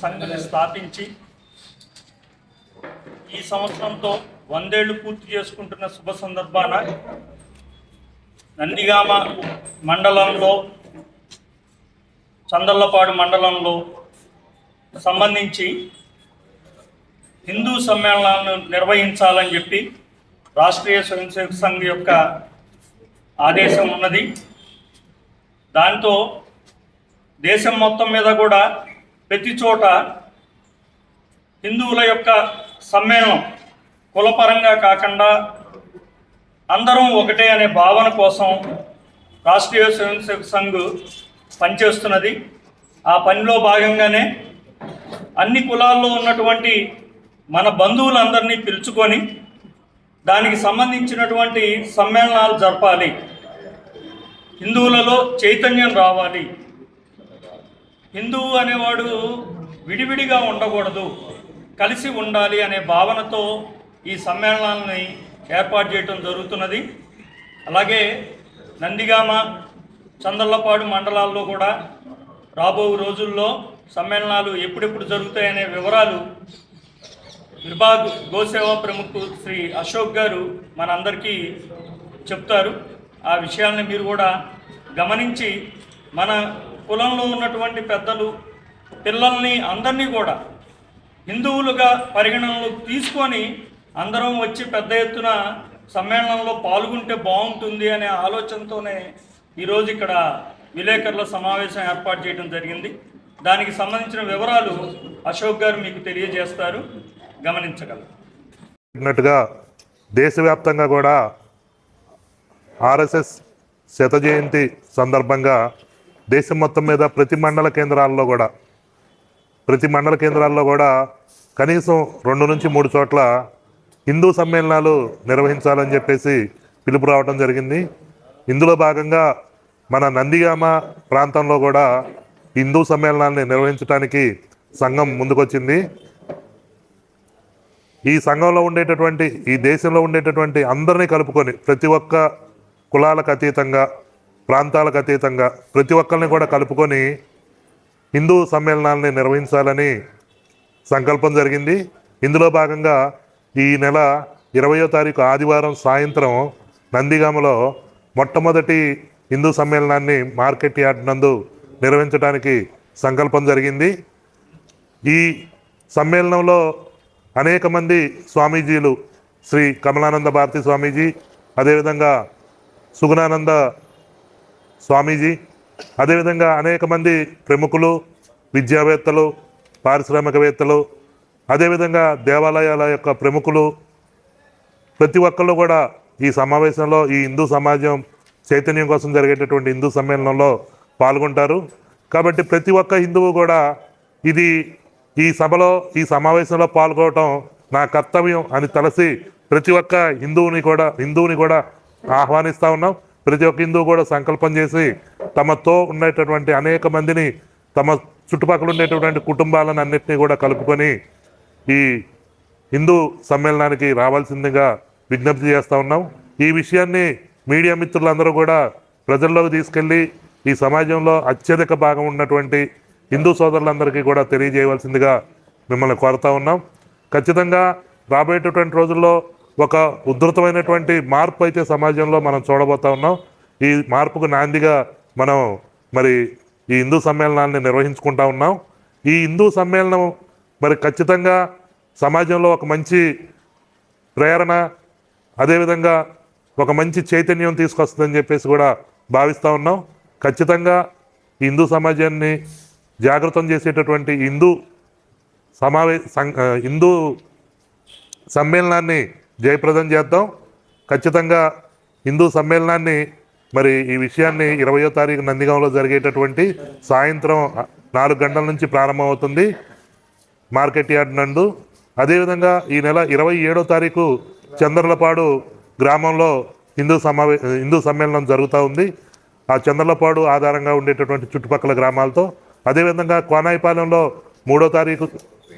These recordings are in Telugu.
సంఘం స్థాపించి ఈ సంవత్సరంతో వందేళ్ళు పూర్తి చేసుకుంటున్న శుభ సందర్భాన నందిగామ మండలంలో చందర్లపాడు మండలంలో సంబంధించి హిందూ సమ్మేళనాలను నిర్వహించాలని చెప్పి రాష్ట్రీయ స్వయంసేవక సంఘం సంఘ్ యొక్క ఆదేశం ఉన్నది. దాంతో దేశం మొత్తం మీద కూడా ప్రతి చోట హిందువుల యొక్క సమ్మేళనం కులపరంగా కాకుండా అందరం ఒకటే అనే భావన కోసం రాష్ట్రీయ స్వయంసేవక సంఘ్ పనిచేస్తున్నది. ఆ పనిలో భాగంగానే అన్ని కులాల్లో ఉన్నటువంటి మన బంధువులందరినీ పిలుచుకొని దానికి సంబంధించినటువంటి సమ్మేళనాలు జరపాలి. హిందువులలో చైతన్యం రావాలి. హిందువు అనేవాడు విడివిడిగా ఉండకూడదు. కలిసి ఉండాలి అనే భావనతో ఈ సమ్మేళనాలని ఏర్పాటు చేయటం జరుగుతున్నది. అలాగే నందిగామ చందర్లపాడు మండలాల్లో కూడా రాబో రోజుల్లో సమ్మేళనాలు ఎప్పుడెప్పుడు జరుగుతాయనే వివరాలు విభాగ్ గోసేవా ప్రముఖ శ్రీ అశోక్ గారు మనందరికీ చెప్తారు. ఆ విషయాలను మీరు కూడా గమనించి మన కులంలో ఉన్నటువంటి పెద్దలు పిల్లల్ని అందరినీ కూడా హిందువులుగా పరిగణనలోకి తీసుకొని అందరం వచ్చి పెద్ద ఎత్తున సమ్మేళనంలో పాల్గొంటే బాగుంటుంది అనే ఆలోచనతోనే ఈరోజు ఇక్కడ విలేకరుల సమావేశం ఏర్పాటు చేయడం జరిగింది. దానికి సంబంధించిన వివరాలు అశోక్ గారు మీకు తెలియజేస్తారు. గమనించగలరు. దేశవ్యాప్తంగా కూడా ఆర్ఎస్ఎస్ శత జయంతి సందర్భంగా దేశం మొత్తం మీద ప్రతి మండల కేంద్రాల్లో కూడా ప్రతి మండల కేంద్రాల్లో కూడా కనీసం రెండు నుంచి మూడు చోట్ల హిందూ సమ్మేళనాలు నిర్వహించాలని చెప్పేసి పిలుపు రావడం జరిగింది. ఇందులో భాగంగా మన నందిగామ ప్రాంతంలో కూడా హిందూ సమ్మేళనాన్ని నిర్వహించడానికి సంఘం ముందుకొచ్చింది. ఈ సంఘంలో ఉండేటటువంటి ఈ దేశంలో ఉండేటటువంటి అందరినీ కలుపుకొని ప్రతి ఒక్క కులాలకు అతీతంగా ప్రాంతాలకు అతీతంగా ప్రతి ఒక్కరిని కూడా కలుపుకొని హిందూ సమ్మేళనాలని నిర్వహించాలని సంకల్పం జరిగింది. ఇందులో భాగంగా ఈ నెల ఇరవయో తారీఖు ఆదివారం సాయంత్రం నందిగామలో మొట్టమొదటి హిందూ సమ్మేళనాన్ని మార్కెట్ యార్డ్ నందు నిర్వహించడానికి సంకల్పం జరిగింది. ఈ సమ్మేళనంలో అనేక మంది స్వామీజీలు శ్రీ కమలానంద భారతి స్వామీజీ అదేవిధంగా సుగుణానంద స్వామీజీ అదేవిధంగా అనేక మంది ప్రముఖులు విద్యావేత్తలు పారిశ్రామికవేత్తలు అదేవిధంగా దేవాలయాల యొక్క ప్రముఖులు ప్రతి ఒక్కళ్ళు కూడా ఈ సమావేశంలో ఈ హిందూ సమాజం చైతన్యం కోసం జరిగేటటువంటి హిందూ సమ్మేళనంలో పాల్గొంటారు. కాబట్టి ప్రతి ఒక్క హిందువు కూడా ఇది ఈ సభలో ఈ సమావేశంలో పాల్గొవటం నా కర్తవ్యం అని తలసి ప్రతి ఒక్క హిందువుని కూడా హిందువుని కూడా ఆహ్వానిస్తూ ఉన్నాం. ప్రతి ఒక్క హిందూ కూడా సంకల్పం చేసి తమతో ఉండేటటువంటి అనేక మందిని తమ చుట్టుపక్కల ఉండేటటువంటి కుటుంబాలను అన్నింటినీ కూడా కలుపుకొని ఈ హిందూ సమ్మేళనానికి రావాల్సిందిగా విజ్ఞప్తి చేస్తూ ఉన్నాం. ఈ విషయాన్ని మీడియా మిత్రులందరూ కూడా ప్రజల్లోకి తీసుకెళ్ళి ఈ సమాజంలో అత్యధిక భాగం ఉన్నటువంటి హిందూ సోదరులందరికీ కూడా తెలియజేయవలసిందిగా మిమ్మల్ని కోరుతా ఉన్నాం. ఖచ్చితంగా రాబోయేటటువంటి రోజుల్లో ఒక ఉధృతమైనటువంటి మార్పు అయితే సమాజంలో మనం చూడబోతా ఉన్నాం. ఈ మార్పుకు నాందిగా మనం మరి ఈ హిందూ సమ్మేళనాన్ని నిర్వహించుకుంటా ఉన్నాం. ఈ హిందూ సమ్మేళనం మరి ఖచ్చితంగా సమాజంలో ఒక మంచి ప్రేరణ అదేవిధంగా ఒక మంచి చైతన్యం తీసుకొస్తుందని చెప్పేసి కూడా భావిస్తూ ఉన్నాం. ఖచ్చితంగా హిందూ సమాజాన్ని జాగృతం చేసేటటువంటి హిందూ సమావే హిందూ సమ్మేళనాన్ని జయప్రదం చేద్దాం. ఖచ్చితంగా హిందూ సమ్మేళనాన్ని మరి ఈ విషయాన్ని ఇరవయో తారీఖు నందిగాంలో జరిగేటటువంటి సాయంత్రం నాలుగు గంటల నుంచి ప్రారంభమవుతుంది. మార్కెట్ యార్డ్ నందు. అదేవిధంగా ఈ నెల ఇరవై ఏడో తారీఖు చంద్రలపాడు గ్రామంలో హిందూ సమావే హిందూ సమ్మేళనం జరుగుతూ ఉంది. ఆ చంద్రలపాడు ఆధారంగా ఉండేటటువంటి చుట్టుపక్కల గ్రామాలతో. అదేవిధంగా కోనాయిపాలెంలో మూడో తారీఖు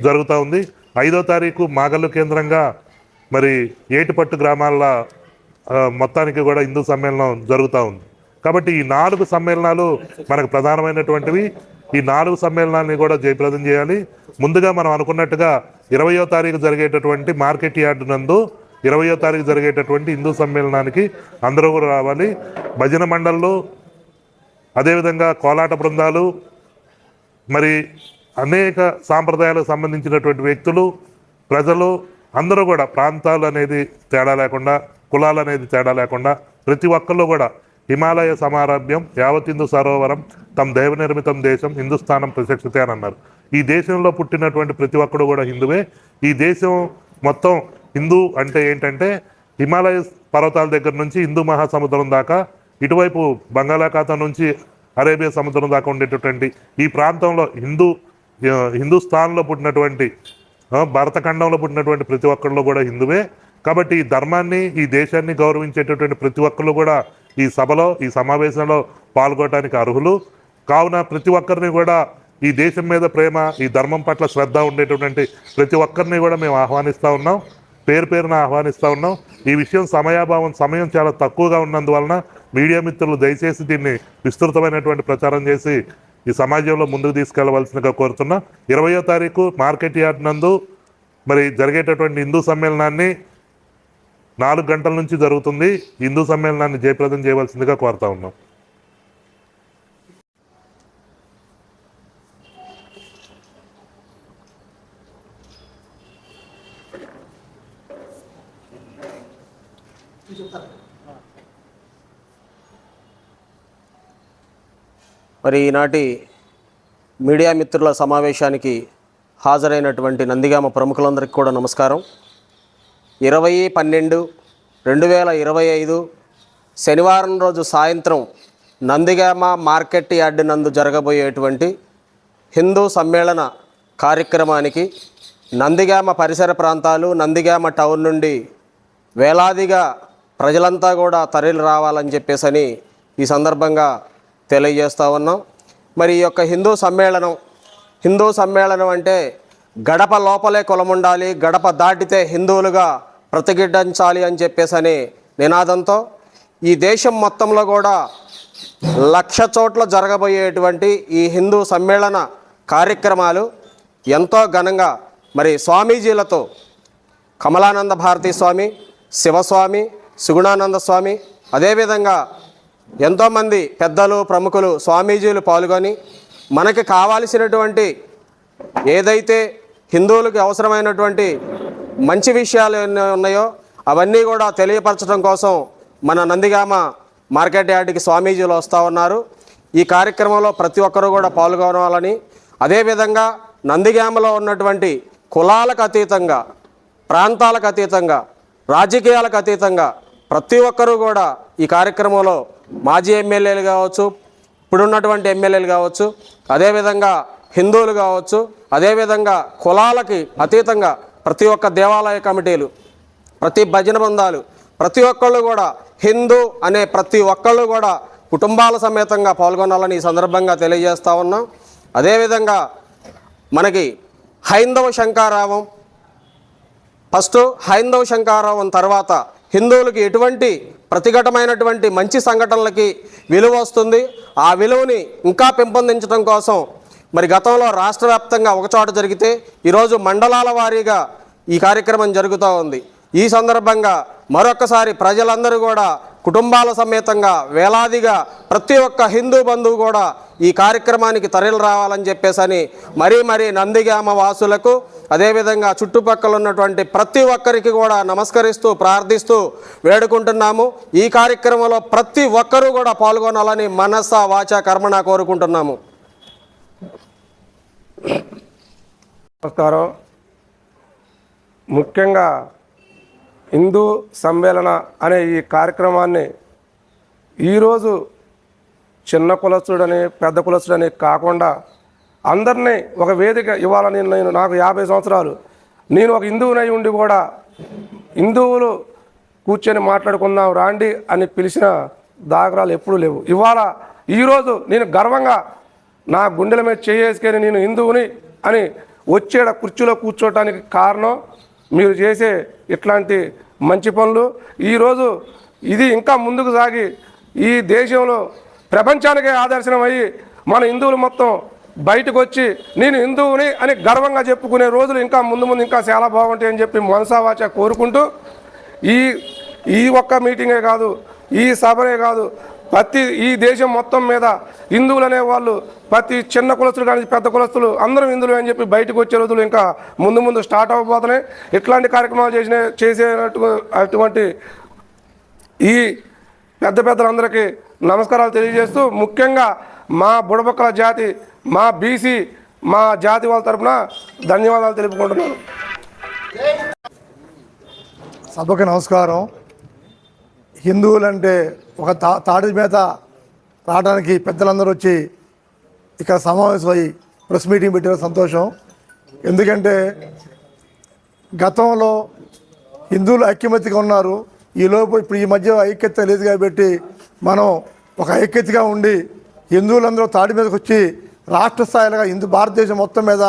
జరుగుతూ ఉంది. ఐదో తారీఖు మాగల్లు కేంద్రంగా మరి ఏటిపట్టు గ్రామాల్లో మొత్తానికి కూడా హిందూ సమ్మేళనం జరుగుతూ ఉంది. కాబట్టి ఈ నాలుగు సమ్మేళనాలు మనకు ప్రధానమైనటువంటివి. ఈ నాలుగు సమ్మేళనాన్ని కూడా జయప్రదం చేయాలి. ముందుగా మనం అనుకున్నట్టుగా ఇరవయో తారీఖు జరిగేటటువంటి మార్కెట్ యార్డ్ నందు ఇరవయో తారీఖు జరిగేటటువంటి హిందూ సమ్మేళనానికి అందరూ కూడా రావాలి. భజన మండళ్ళు అదేవిధంగా కోలాట బృందాలు మరి అనేక సాంప్రదాయాలకు సంబంధించినటువంటి వ్యక్తులు ప్రజలు అందరూ కూడా ప్రాంతాలు అనేది తేడా లేకుండా కులాలు అనేది తేడా లేకుండా ప్రతి ఒక్కళ్ళు కూడా హిమాలయ సమారభ్యం యావత్ హిందూ సరోవరం తమ దైవ నిర్మితం దేశం హిందుస్థానం ప్రశక్షతే అని అన్నారు. ఈ దేశంలో పుట్టినటువంటి ప్రతి ఒక్కడు కూడా హిందువే. ఈ దేశం మొత్తం హిందూ అంటే ఏంటంటే హిమాలయ పర్వతాల దగ్గర నుంచి హిందూ మహాసముద్రం దాకా ఇటువైపు బంగాళాఖాతం నుంచి అరేబియా సముద్రం దాకా ఉండేటటువంటి ఈ ప్రాంతంలో హిందూ హిందూస్థాన్లో హిందుస్థాన్లో పుట్టినటువంటి ఆ, భారతఖండంలో పుట్టినటువంటి ప్రతి ఒక్కళ్ళు కూడా హిందువే. కాబట్టి ఈ ధర్మాన్ని ఈ దేశాన్ని గౌరవించేటటువంటి ప్రతి ఒక్కళ్ళు కూడా ఈ సభలో ఈ సమావేశంలో పాల్గొనడానికి అర్హులు. కావున ప్రతి ఒక్కరిని కూడా ఈ దేశం మీద ప్రేమ ఈ ధర్మం పట్ల శ్రద్ధ ఉండేటటువంటి ప్రతి ఒక్కరిని కూడా మేము ఆహ్వానిస్తూ ఉన్నాం. పేరు పేరున ఆహ్వానిస్తూ ఉన్నాం. ఈ విషయం సమయాభావం సమయం చాలా తక్కువగా ఉన్నందువలన మీడియా మిత్రులు దయచేసి దీన్ని విస్తృతమైనటువంటి ప్రచారం చేసి ఈ సమాజంలో ముందుకు తీసుకెళ్ళవలసిందిగా కోరుతున్నా. ఇరవయో తారీఖు మార్కెట్ యార్డ్ నందు మరి జరిగేటటువంటి హిందూ సమ్మేళనాన్ని నాలుగు గంటల నుంచి జరుగుతుంది. హిందూ సమ్మేళనాన్ని జయప్రదం చేయవలసిందిగా కోరుతా ఉన్నాం. మరి ఈనాటి మీడియా మిత్రుల సమావేశానికి హాజరైనటువంటి నందిగామ ప్రముఖులందరికీ కూడా నమస్కారం. ఇరవై పన్నెండు రెండు వేల ఇరవై ఐదు శనివారం రోజు సాయంత్రం నందిగామ మార్కెట్ యార్డ్ నందు జరగబోయేటువంటి హిందూ సమ్మేళన కార్యక్రమానికి నందిగామ పరిసర ప్రాంతాలు నందిగామ టౌన్ నుండి వేలాదిగా ప్రజలంతా కూడా తరలి రావాలని చెప్పేసని ఈ సందర్భంగా తెలియజేస్తూ ఉన్నాం. మరి ఈ యొక్క హిందూ సమ్మేళనం హిందూ సమ్మేళనం అంటే గడప లోపలే కులం ఉండాలి గడప దాటితే హిందువులుగా ప్రతిఘటించాలి అని చెప్పేసి అని నినాదంతో ఈ దేశం మొత్తంలో కూడా లక్ష చోట్ల జరగబోయేటువంటి ఈ హిందూ సమ్మేళన కార్యక్రమాలు ఎంతో ఘనంగా మరి స్వామీజీలతో కమలానంద భారతీ స్వామి శివస్వామి సుగుణానంద స్వామి అదేవిధంగా ఎంతోమంది పెద్దలు ప్రముఖులు స్వామీజీలు పాల్గొని మనకి కావాల్సినటువంటి ఏదైతే హిందువులకు అవసరమైనటువంటి మంచి విషయాలు ఉన్నాయో అవన్నీ కూడా తెలియపరచడం కోసం మన నందిగామ మార్కెట్ యార్డ్కి స్వామీజీలు వస్తూ ఉన్నారు. ఈ కార్యక్రమంలో ప్రతి ఒక్కరూ కూడా పాల్గొనాలని అదేవిధంగా నందిగామలో ఉన్నటువంటి కులాలకు అతీతంగా ప్రాంతాలకు అతీతంగా రాజకీయాలకు అతీతంగా ప్రతి ఒక్కరూ కూడా ఈ కార్యక్రమంలో మాజీ ఎమ్మెల్యేలు కావచ్చు ఇప్పుడున్నటువంటి ఎమ్మెల్యేలు కావచ్చు అదేవిధంగా హిందువులు కావచ్చు అదేవిధంగా కులాలకి అతీతంగా ప్రతి ఒక్క దేవాలయ కమిటీలు ప్రతి భజన బృందాలు ప్రతి ఒక్కళ్ళు కూడా హిందూ అనే ప్రతి ఒక్కళ్ళు కూడా కుటుంబాల సమేతంగా పాల్గొనాలని ఈ సందర్భంగా తెలియజేస్తూ ఉన్నాం. అదేవిధంగా మనకి హైందవ శంకారావం ఫస్ట్ హైందవ శంకారావం తర్వాత హిందువులకి ఎటువంటి ప్రతిఘటమైనటువంటి మంచి సంఘటనలకి విలువ వస్తుంది. ఆ విలువని ఇంకా పెంపొందించడం కోసం మరి గతంలో రాష్ట్ర వ్యాప్తంగా ఒకచోట జరిగితే ఈరోజు మండలాల వారీగా ఈ కార్యక్రమం జరుగుతూ ఉంది. ఈ సందర్భంగా మరొకసారి ప్రజలందరూ కూడా కుటుంబాల సమేతంగా వేలాదిగా ప్రతి ఒక్క హిందూ బంధువు కూడా ఈ కార్యక్రమానికి తరలి రావాలని చెప్పేసని మరీ మరీ నందిగామ వాసులకు అదేవిధంగా చుట్టుపక్కల ఉన్నటువంటి ప్రతి ఒక్కరికి కూడా నమస్కరిస్తూ ప్రార్థిస్తూ వేడుకుంటున్నాము. ఈ కార్యక్రమంలో ప్రతి ఒక్కరూ కూడా పాల్గొనాలని మనస వాచ కర్మణ కోరుకుంటున్నాము. నమస్కారం. ముఖ్యంగా హిందూ సమ్మేళన అనే ఈ కార్యక్రమాన్ని ఈరోజు చిన్న కులస్తుడని పెద్ద కులస్తుడని కాకుండా అందరినీ ఒక వేదిక ఇవ్వాలని నేను నాకు యాభై సంవత్సరాలు. నేను ఒక హిందువునై ఉండి కూడా హిందువులు కూర్చొని మాట్లాడుకుందాం రాండి అని పిలిచిన దాఖలాలు ఎప్పుడూ లేవు. ఇవాళ ఈరోజు నేను గర్వంగా నా గుండెల మీద చేసుకొని నేను హిందువుని అని వచ్చేడ కుర్చీలో కూర్చోటానికి కారణం మీరు చేసే ఇట్లాంటి మంచి పనులు. ఈరోజు ఇది ఇంకా ముందుకు సాగి ఈ దేశంలో ప్రపంచానికే ఆదర్శనం అయ్యి మన హిందువులు మొత్తం బయటకు వచ్చి నేను హిందువుని అని గర్వంగా చెప్పుకునే రోజులు ఇంకా ముందు ముందు ఇంకా చాలా బాగుంటాయని చెప్పి మనసావాచ కోరుకుంటూ ఈ ఈ ఒక్క మీటింగే కాదు ఈ సభనే కాదు ప్రతి ఈ దేశం మొత్తం మీద హిందువులు అనే వాళ్ళు ప్రతి చిన్న కులస్తులు కానీ పెద్ద కులస్తులు అందరం హిందువులు అని చెప్పి బయటకు వచ్చే రోజులు ఇంకా ముందు ముందు స్టార్ట్ అవ్వబోతున్నాయి. ఇట్లాంటి కార్యక్రమాలు చేసిన చేసేటటు అటువంటి ఈ పెద్ద పెద్దలందరికీ నమస్కారాలు తెలియజేస్తూ ముఖ్యంగా మా బుడబక్కల జాతి మా బీసీ మా జాతి వాళ్ళ తరపున ధన్యవాదాలు తెలుపుకుంటున్నాను. సభకు నమస్కారం. హిందువులంటే ఒక తా తాటి మీద రావడానికి పెద్దలందరూ వచ్చి ఇక్కడ సమావేశమై ప్రెస్ మీటింగ్ పెట్టిన సంతోషం. ఎందుకంటే గతంలో హిందువులు ఐక్యమత్యగా ఉన్నారు. ఈలోపు ఇప్పుడు ఈ మధ్య ఐక్యత లేదు కాబట్టి మనం ఒక ఐక్యతగా ఉండి హిందువులందరూ తాడి మీదకి వచ్చి రాష్ట్ర స్థాయిలో హిందూ భారతదేశం మొత్తం మీద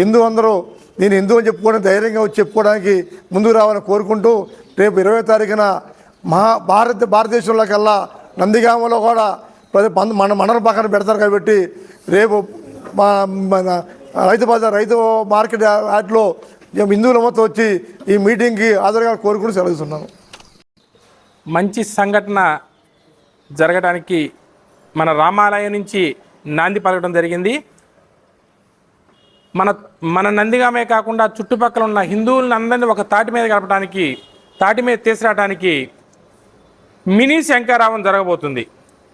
హిందూ అందరూ నేను హిందూ అని చెప్పుకోవడానికి ధైర్యంగా వచ్చి చెప్పుకోవడానికి ముందుకు రావాలని కోరుకుంటూ రేపు ఇరవై తారీఖున మా భారత భారతదేశంలోకెల్లా నందిగామలో కూడా ప్రతి పంద- మన మండల పక్కన పెడతారు కాబట్టి రేపు మా మన రైతు బజార్ రైతు మార్కెట్ వాటిలో హిందువుల మొత్తం వచ్చి ఈ మీటింగ్కి హాజరుగా కోరుకుని సెలవుతున్నాను మంచి సంఘటన జరగడానికి మన రామాలయం నుంచి నాంది పలకడం జరిగింది. మన మన నందిగామే కాకుండా చుట్టుపక్కల ఉన్న హిందువులను అందరినీ ఒక తాటి మీద గడపడానికి తాటి మీద తీసుకురావడానికి మినీ శంకారావం జరగబోతుంది.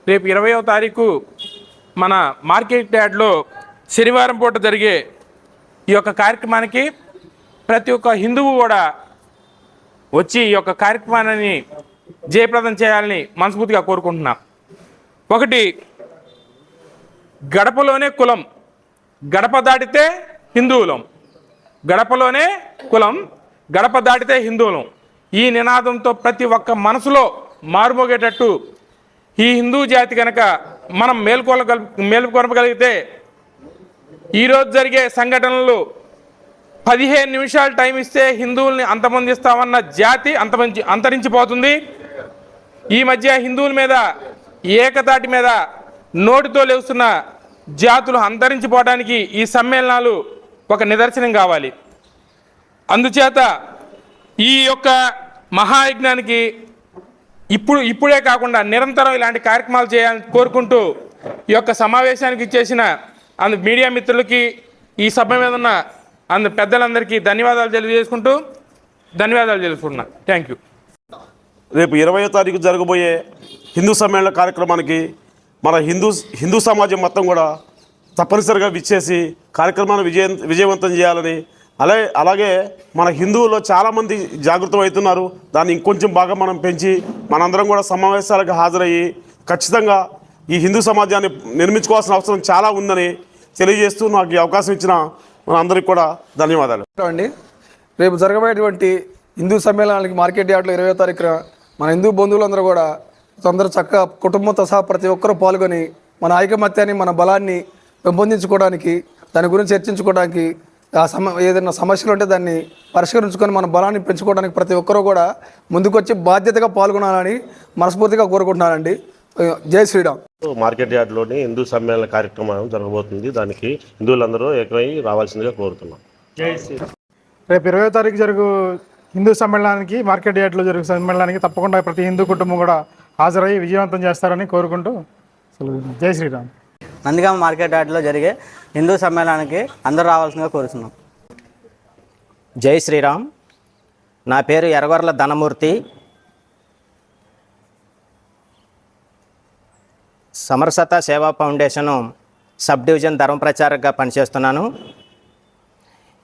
రేపు ఇరవయో తారీఖు మన మార్కెట్ యార్డ్లో శనివారం పూట జరిగే ఈ యొక్క కార్యక్రమానికి ప్రతి ఒక్క హిందువు కూడా వచ్చి ఈ యొక్క కార్యక్రమాన్ని జయప్రదం చేయాలని మనస్ఫూర్తిగా కోరుకుంటున్నా. ఒకటి గడపలోనే కులం. గడప దాటితే హిందువులం. గడపలోనే కులం. గడప దాటితే హిందువులం. ఈ నినాదంతో ప్రతి ఒక్క మనసులో మారుమోగేటట్టు ఈ హిందూ జాతి కనుక మనం మేల్కొల మేల్కొనగలిగితే ఈరోజు జరిగే సంఘటనలు పదిహేను నిమిషాలు టైం ఇస్తే హిందువుల్ని అంతమొందిస్తామన్న జాతి అంతమంది అంతరించిపోతుంది. ఈ మధ్య హిందువుల మీద ఏకతాటి మీద నోటితో లేస్తున్న జాతులు అంతరించిపోవడానికి ఈ సమ్మేళనాలు ఒక నిదర్శనం కావాలి. అందుచేత ఈ యొక్క మహాయజ్ఞానికి ఇప్పుడు ఇప్పుడే కాకుండా నిరంతరం ఇలాంటి కార్యక్రమాలు చేయాలని కోరుకుంటూ ఈ యొక్క సమావేశానికి ఇచ్చేసిన అందు మీడియా మిత్రులకి ఈ సభ మీద ఉన్న అందు పెద్దలందరికీ ధన్యవాదాలు తెలియజేసుకుంటూ ధన్యవాదాలు తెలుసుకుంటున్నా థ్యాంక్ యూ రేపు ఇరవయో తారీఖు జరగబోయే హిందూ సమ్మేళన కార్యక్రమానికి మన హిందూ హిందూ సమాజం మొత్తం కూడా తప్పనిసరిగా విచ్చేసి కార్యక్రమాన్ని విజయ విజయవంతం చేయాలని అలాగే అలాగే మన హిందువుల్లో చాలామంది జాగృతం అవుతున్నారు దాన్ని ఇంకొంచెం బాగా మనం పెంచి మనందరం కూడా సమావేశాలకు హాజరయ్యి ఖచ్చితంగా ఈ హిందూ సమాజాన్ని నిర్మించుకోవాల్సిన అవసరం చాలా ఉందని తెలియజేస్తూ నాకు ఈ అవకాశం ఇచ్చిన మన కూడా ధన్యవాదాలు. అండి రేపు జరగబోయేటువంటి హిందూ సమ్మేళనానికి మార్కెట్ యార్డ్లో ఇరవై తారీఖున మన హిందూ బంధువులందరూ కూడా అందరూ చక్కగా కుటుంబంతో సహా ప్రతి ఒక్కరూ పాల్గొని మన ఐకమత్యాన్ని మన బలాన్ని పెంపొందించుకోవడానికి దాని గురించి చర్చించుకోవడానికి ఆ సమ ఏదైనా సమస్యలు ఉంటే దాన్ని పరిష్కరించుకొని మన బలాన్ని పెంచుకోవడానికి ప్రతి ఒక్కరూ కూడా ముందుకొచ్చి బాధ్యతగా పాల్గొనాలని మనస్ఫూర్తిగా కోరుకుంటున్నానండి. జై శ్రీరామ్. మార్కెట్ యార్డ్లోని హిందూ సమ్మేళన కార్యక్రమం జరగబోతుంది. దానికి హిందువులందరూ ఏకమై రావాల్సిందిగా కోరుతున్నాం. రేపు ఇరవై తారీఖు జరుగు హిందూ సమ్మేళనానికి మార్కెట్ యార్డ్లో జరుగు సమ్మేళనానికి తప్పకుండా ప్రతి హిందూ కుటుంబం కూడా హాజరయ్యి విజయవంతం చేస్తారని కోరుకుంటూ. జై శ్రీరామ్. నందిగామ మార్కెట్ యార్డ్లో జరిగే హిందూ సమ్మేళనానికి అందరూ రావాల్సిందిగా కోరుతున్నాం జై శ్రీరామ్. నా పేరు ఎరగొర్ల ధనమూర్తి. సమరసత సేవా ఫౌండేషను సబ్ డివిజన్ ధర్మ ప్రచారకగా పనిచేస్తున్నాను.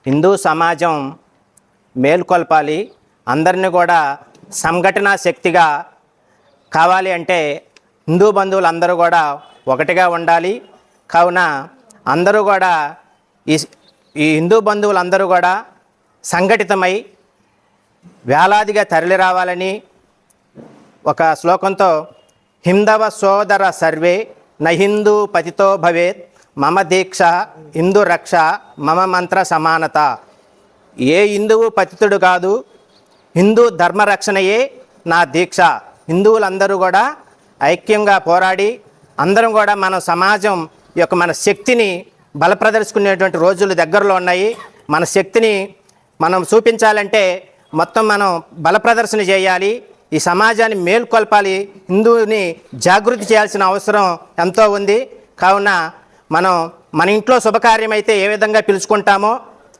హిందూ సమాజం మేల్కొల్పాలి అందరినీ కూడా సంఘటనా శక్తిగా కావాలి అంటే హిందూ బంధువులు అందరూ కూడా ఒకటిగా ఉండాలి. కావున అందరూ కూడా ఈ ఈ హిందూ బంధువులందరూ కూడా సంఘటితమై వేలాదిగా తరలి రావాలని ఒక శ్లోకంతో హిందవ సోదర సర్వే నహిందూ పతితో భవేత్ మమ దీక్ష హిందూ రక్ష మమ మంత్ర సమానత. ఏ హిందువు పతితుడు కాదు హిందూ ధర్మరక్షణయే నా దీక్ష. హిందువులందరూ కూడా ఐక్యంగా పోరాడి అందరం కూడా మన సమాజం ఈ యొక్క మన శక్తిని బలప్రదర్శుకునేటువంటి రోజులు దగ్గరలో ఉన్నాయి. మన శక్తిని మనం చూపించాలంటే మొత్తం మనం బల ప్రదర్శన చేయాలి. ఈ సమాజాన్ని మేల్కొల్పాలి. హిందువుని జాగృతి చేయాల్సిన అవసరం ఎంతో ఉంది. కావున మనం మన ఇంట్లో శుభకార్యం అయితే ఏ విధంగా పిలుచుకుంటామో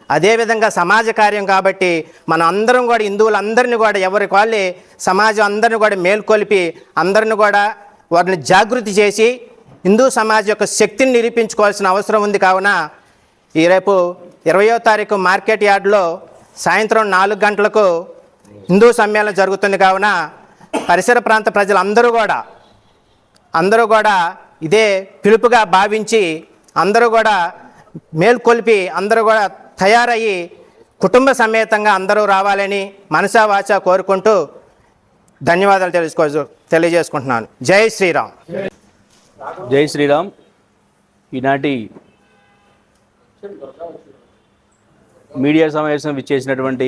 అదేవిధంగా సమాజ కార్యం కాబట్టి మన అందరం కూడా హిందువులందరినీ కూడా ఎవరికి వాళ్ళే సమాజం అందరిని కూడా మేల్కొల్పి అందరిని కూడా వారిని జాగృతి చేసి హిందూ సమాజం యొక్క శక్తిని నిరూపించుకోవాల్సిన అవసరం ఉంది. కావున ఈ రేపు ఇరవయో తారీఖు మార్కెట్ యార్డ్లో సాయంత్రం నాలుగు గంటలకు హిందూ సమ్మేళనం జరుగుతుంది. కావున పరిసర ప్రాంత ప్రజలందరూ కూడా అందరూ కూడా ఇదే పిలుపుగా భావించి అందరూ కూడా మేల్కొల్పి అందరూ కూడా తయారయ్యి కుటుంబ సమేతంగా అందరూ రావాలని మనసా వాచ కోరుకుంటూ ధన్యవాదాలు తెలుసుకో తెలియజేసుకుంటున్నాను. జై శ్రీరామ్. జై శ్రీరామ్. ఈనాటి మీడియా సమావేశం విచ్చేసినటువంటి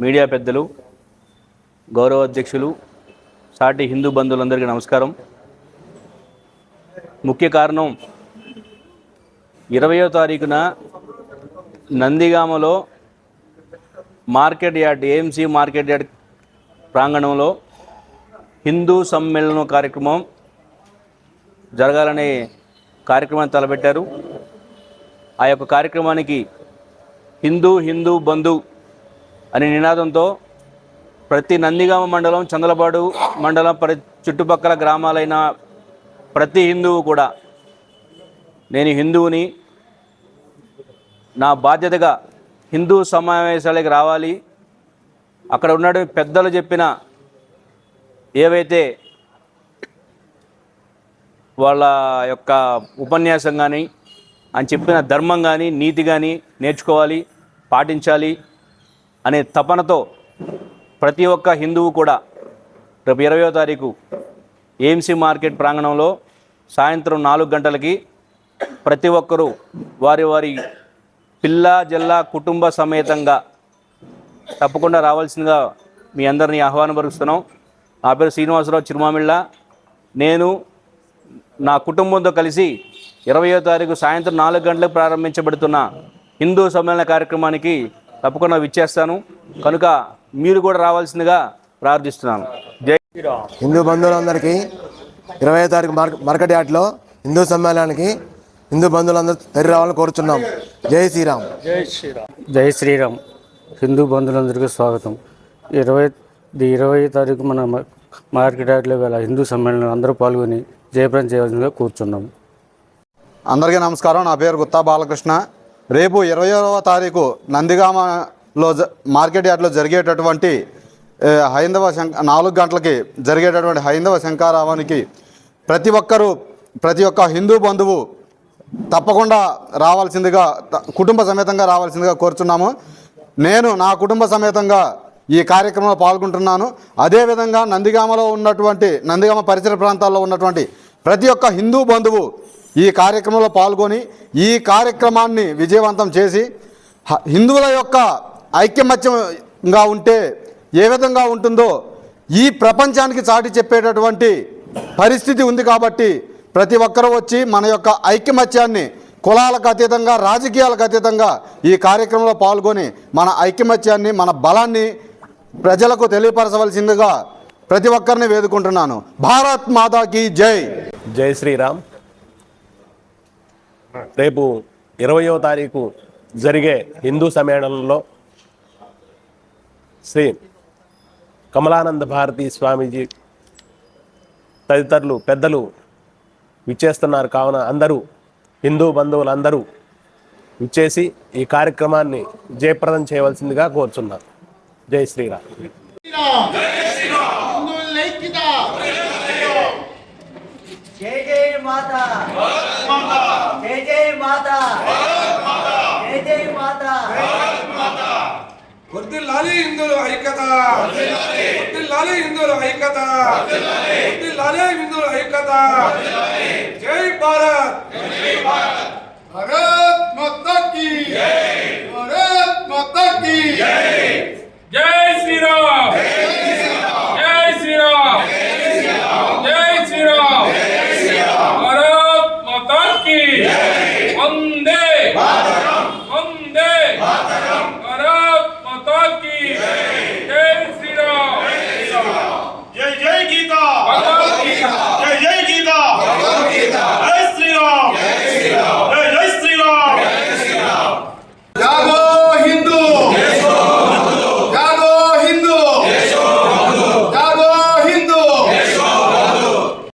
మీడియా పెద్దలు గౌరవ అధ్యక్షులు సాటి హిందూ బంధువులందరికీ నమస్కారం. ముఖ్య కారణం ఇరవయో తారీఖున నందిగామలో market yard AMC market yard ప్రాంగణంలో హిందూ సమ్మేళనం కార్యక్రమం జరగాలనే కార్యక్రమాన్ని తలపెట్టారు. ఆ యొక్క కార్యక్రమానికి హిందూ హిందూ బంధు అనే నినాదంతో ప్రతి నందిగామ మండలం చందలపాడు మండలం ప్ర చుట్టుపక్కల గ్రామాలైన ప్రతి హిందువు కూడా నేను హిందువుని నా బాధ్యతగా హిందూ సమావేశాలకు రావాలి. అక్కడ ఉన్న పెద్దలు చెప్పిన ఏవైతే వాళ్ళ యొక్క ఉపన్యాసం కానీ అని చెప్పిన ధర్మం కానీ నీతి కానీ నేర్చుకోవాలి పాటించాలి అనే తపనతో ప్రతి ఒక్క హిందువు కూడా రేపు ఇరవయో తారీఖు ఏఎంసీ మార్కెట్ ప్రాంగణంలో సాయంత్రం నాలుగు గంటలకి ప్రతి ఒక్కరూ వారి వారి పిల్ల జిల్లా కుటుంబ సమేతంగా తప్పకుండా రావాల్సిందిగా మీ అందరినీ ఆహ్వానపరుస్తున్నాం నా పేరు శ్రీనివాసరావు చిరుమామిళ్ళ. నేను నా కుటుంబంతో కలిసి ఇరవయో తారీఖు సాయంత్రం నాలుగు గంటలకు ప్రారంభించబడుతున్న హిందూ సమ్మేళన కార్యక్రమానికి తప్పకుండా విచ్చేస్తాను. కనుక మీరు కూడా రావాల్సిందిగా ప్రార్థిస్తున్నాను. జై హిందూ బంధువులందరికీ ఇరవై తారీఖు మార్క మార్కెట్ యార్డ్లో హిందూ సమ్మేళనానికి హిందూ బంధువులందరూ తరి రావాలని కోరుచున్నాం. జై శ్రీరామ్. జై శ్రీరామ్. హిందూ బంధువులందరికీ స్వాగతం. ఇరవై ది ఇరవై తారీఖు మన మార్కెట్ యార్డ్లో గల హిందూ సమ్మేళనం అందరూ పాల్గొని జయప్రదం చేయవలసిందిగా కూర్చున్నాం. అందరికీ నమస్కారం. నా పేరు గుత్తా బాలకృష్ణ. రేపు ఇరవయవ తారీఖు నందిగామలో జ- మార్కెట్ యార్డ్లో జరిగేటటువంటి హైందవ శంక నాలుగు గంటలకి జరిగేటటువంటి హైందవ శంకారావానికి ప్రతి ఒక్కరూ ప్రతి ఒక్క హిందూ బంధువు తప్పకుండా రావాల్సిందిగా త- కుటుంబ సమేతంగా రావాల్సిందిగా కోరుచున్నాము. నేను నా కుటుంబ సమేతంగా ఈ కార్యక్రమంలో పాల్గొంటున్నాను. అదేవిధంగా నందిగామలో ఉన్నటువంటి నందిగామ పరిసర ప్రాంతాల్లో ఉన్నటువంటి ప్రతి ఒక్క హిందూ బంధువు ఈ కార్యక్రమంలో పాల్గొని ఈ కార్యక్రమాన్ని విజయవంతం చేసి హిందువుల యొక్క ఐక్యమత్యంగా ఉంటే ఏ విధంగా ఉంటుందో ఈ ప్రపంచానికి చాటి చెప్పేటటువంటి పరిస్థితి ఉంది కాబట్టి ప్రతి ఒక్కరూ వచ్చి మన యొక్క ఐక్యమత్యాన్ని కులాలకు అతీతంగా రాజకీయాలకు అతీతంగా ఈ కార్యక్రమంలో పాల్గొని మన ఐక్యమత్యాన్ని మన బలాన్ని ప్రజలకు తెలియపరచవలసిందిగా ప్రతి ఒక్కరిని వేడుకుంటున్నాను. భారత్ మాతాకి జై. జై శ్రీరామ్. రేపు ఇరవయో తారీఖు జరిగే హిందూ సమ్మేళనంలో శ్రీ కమలానంద భారతి స్వామీజీ తదితరులు పెద్దలు విచ్చేస్తున్నారు. కావున అందరూ హిందూ బంధువులందరూ విచ్చేసి ఈ కార్యక్రమాన్ని జయప్రదం చేయవలసిందిగా కోరుచున్నారు జై శ్రీరామ్. జై జై మాత. జై జై మాత. జై జై మాత. వర్దిల్లాలి హిందువుల ఐక్యత. వర్దిల్లాలి హిందువుల ఐక్యత. వర్దిల్లాలి హిందువుల ఐక్యత. జై భారత్. భారత్. మాతా కీ భారత్